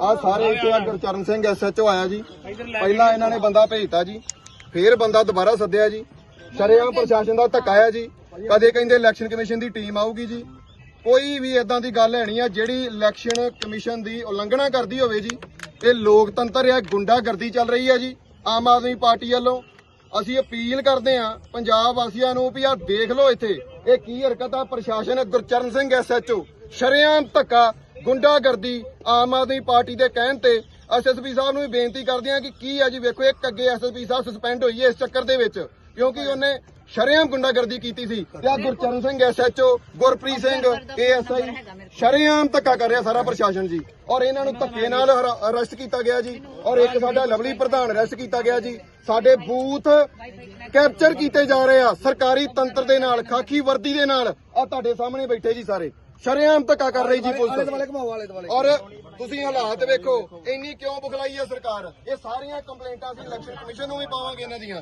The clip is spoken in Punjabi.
ਆ ਸਾਰੇ ਇੱਥੇ ਆ ਗੁਰਚਰਨ ਸਿੰਘ ਐਸਐਚਓ ਆਇਆ ਜੀ। ਪਹਿਲਾਂ ਇਹਨਾਂ ਨੇ ਬੰਦਾ ਭੇਜਤਾ ਜੀ। ਫੇਰ ਬੰਦਾ ਦੁਬਾਰਾ ਸੱਦਿਆ ਜੀ। ਸ਼ਰੇਆਮ ਪ੍ਰਸ਼ਾਸਨ ਦਾ ਧੱਕਾ ਆ ਜੀ। ਕਦੇ ਕਹਿੰਦੇ ਇਲੈਕਸ਼ਨ ਕਮਿਸ਼ਨ ਦੀ ਟੀਮ ਆਊਗੀ ਜੀ। ਕੋਈ ਵੀ ਇਦਾਂ ਦੀ ਗੱਲ ਹੈਣੀ ਆ ਜਿਹੜੀ ਇਲੈਕਸ਼ਨ ਕਮਿਸ਼ਨ ਦੀ ਉਲੰਘਣਾ ਕਰਦੀ ਹੋਵੇ ਜੀ ਇਹ ਲੋਕਤੰਤਰ ਆ ਗੁੰਡਾਗਰਦੀ ਚੱਲ ਰਹੀ ਆ ਜੀ ਆਮ ਆਦਮੀ ਪਾਰਟੀ ਵੱਲੋਂ। ਅਸੀਂ ਅਪੀਲ ਕਰਦੇ ਆ ਪੰਜਾਬ ਵਾਸੀਆਂ ਨੂੰ ਵੀ ਆ ਦੇਖ ਲਓ ਇੱਥੇ, ਇਹ ਕੀ ਹਰਕਤ ਆ ਪ੍ਰਸ਼ਾਸਨ ਗੁਰਚਰਨ ਸਿੰਘ ਐਸਐਚਓ ਸ਼ਰੇਆਮ ਧੱਕਾ, ਗੁੰਡਾਗਰਦੀ ਆਮ ਆਦਮੀ ਪਾਰਟੀ ਦੇ ਕਹਿਣ ਤੇ ਐਸਐਸਪੀ ਸਾਹਿਬ ਨੂੰ ਵੀ ਬੇਨਤੀ ਕਰਦੇ ਹਾਂ ਕਿ ਕੀ ਆ ਜੀ, ਵੇਖੋ ਇੱਕ ਅੱਗੇ ਐਸਐਸਪੀ ਸਾਹਿਬ ਸਸਪੈਂਡ ਹੋਈ ਹੈ ਇਸ ਚੱਕਰ ਦੇ ਵਿੱਚ, ਕਿਉਂਕਿ ਉਹਨੇ ਸ਼ਰੇਆਮ ਗੁੰਡਾਗਰਦੀ ਕੀਤੀ ਸੀ ਤੇ ਆ ਗੁਰਚਰਨ ਸਿੰਘ ਐਸਐਚਓ ਗੁਰਪ੍ਰੀਤ ਸਿੰਘ ਏਐਸਆਈ ਸ਼ਰੇਆਮ ਧੱਕਾ ਕਰ ਰਿਹਾ ਸਾਰਾ ਪ੍ਰਸ਼ਾਸਨ ਜੀ। ਔਰ ਇਹਨਾਂ ਨੂੰ ਧੱਕੇ ਨਾਲ ਅਰੈਸਟ ਕੀਤਾ ਗਿਆ ਜੀ। ਔਰ ਇੱਕ ਸਾਡਾ ਲਵਲੀ ਪ੍ਰਧਾਨ ਅਰੈਸਟ ਕੀਤਾ ਗਿਆ ਜੀ। ਸਾਡੇ ਬੂਥ ਕੈਪਚਰ ਕੀਤੇ ਜਾ ਰਹੇ ਆ, ਸਰਕਾਰੀ ਤੰਤਰ ਦੇ ਨਾਲ, ਖਾਕੀ ਵਰਦੀ ਦੇ ਨਾਲ। ਆ ਤੁਹਾਡੇ ਸਾਹਮਣੇ ਬੈਠੇ ਜੀ ਸਾਰੇ। ਸ਼ਰੇਆਮ ਧੱਕਾ ਕਰ ਰਹੀ ਜੀ ਪੁਲਿਸ। ਔਰ ਤੁਸੀਂ ਹਾਲਾਤ ਵੇਖੋ, ਇੰਨੀ ਕਿਉਂ ਬੁਖਲਾਈ ਹੈ ਸਰਕਾਰ? ਇਹ ਸਾਰੀਆਂ ਕੰਪਲੇਂਟਾਂ ਅਸੀਂ ਇਲੈਕਸ਼ਨ ਕਮਿਸ਼ਨ ਨੂੰ ਵੀ ਪਾਵਾਂਗੇ ਇਹਨਾਂ ਦੀਆਂ।